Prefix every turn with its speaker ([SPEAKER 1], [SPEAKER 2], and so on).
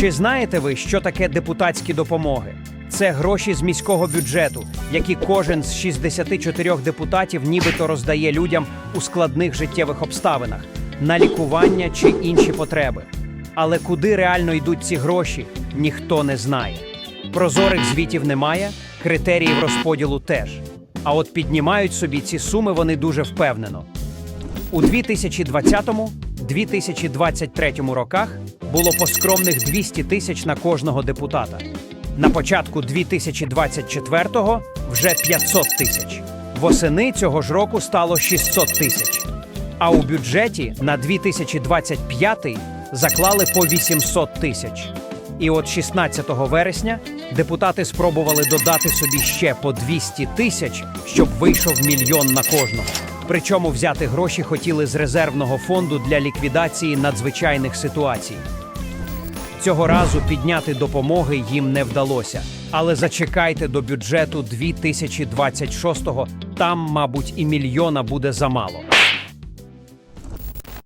[SPEAKER 1] Чи знаєте ви, що таке депутатські допомоги? Це гроші з міського бюджету, які кожен з 64 депутатів нібито роздає людям у складних життєвих обставинах на лікування чи інші потреби. Але куди реально йдуть ці гроші, ніхто не знає. Прозорих звітів немає, критеріїв розподілу теж. А от піднімають собі ці суми вони дуже впевнено. У 2020-2023 роках було по скромних 200 тисяч на кожного депутата. На початку 2024-го вже 500 тисяч. Восени цього ж року стало 600 тисяч. А у бюджеті на 2025 заклали по 800 тисяч. І от 16 вересня депутати спробували додати собі ще по 200 тисяч, щоб вийшов мільйон на кожного. Причому взяти гроші хотіли з резервного фонду для ліквідації надзвичайних ситуацій. Цього разу підняти допомоги їм не вдалося. Але зачекайте до бюджету 2026-го, там, мабуть, і мільйона буде замало.